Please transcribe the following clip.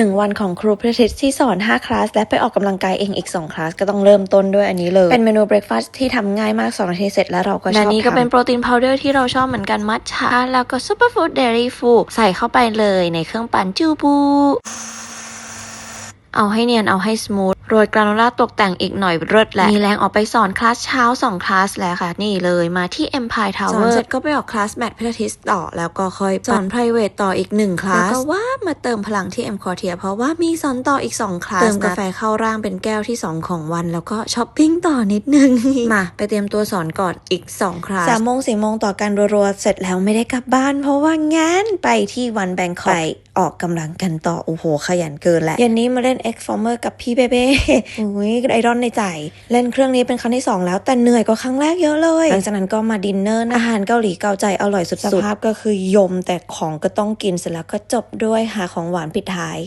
1 วันของครูพิทิตที่สอน 5 คลาส และไปออกกำลังกายเองอีก 2 คลาส ก็ต้องเริ่มต้นด้วยอันนี้เลย เป็นเมนูเบรคฟาสต์ที่ทำง่ายมาก2นาทีเสร็จแล้วเราก็ชอบและนี่ก็ทำเป็นโปรตีนพาวเดอร์ที่เราชอบเหมือนกันมัทฉะแล้วก็ซูเปอร์ฟู้ดเดลี่ฟูใส่เข้าไปเลยในเครื่องปั่นจูบู เอาให้เนียนเอาให้สมูทโรยกราโนล่าตกแต่งอีกหน่อยเลิศและ มีแรงออกไปสอนคลาสเช้า 2 คลาสแล้วค่ะ นี่เลยมาที่ Empire สอน Tower เสร็จก็ไปออกคลาสแมทพิลาทิสต่อ แล้วก็ค่อยสอน private ต่ออีก 1 คลาส แล้วก็ว่ามาเติมพลังที่ M c o r t i e r เพราะว่ามีสอนต่ออีก 2 คลาส เติมกาแฟเข้าร่างเป็นแก้วที่ 2 ของวัน แล้วก็ช้อปปิ้งต่อนิดนึง มาไปเตรียมตัวสอนก่อนอีก 2 คลาสสามโมงสี่โมงต่อกันรัวๆเสร็จแล้วไม่ได้กลับบ้าน เพราะว่างานไปที่วันแบงคอกไปออกกำลังกันต่อโอ้โหขยันเกินแหละเย็นนี้มาเล่น X Former กับพี่เบเบ้อุ้ยไอรอนในใจ เล่นเครื่องนี้เป็นครั้งที่ 2 แล้วแต่เหนื่อยกว่าครั้งแรกเยอะเลยหลังจากนั้นก็มาดินเนอร์อาหารเกาหลีเกาใจอร่อยสุดๆสภาพก็คือยมแต่ของก็ต้องกินเสร็จแล้วก็จบด้วยหาของหวานปิดท้าย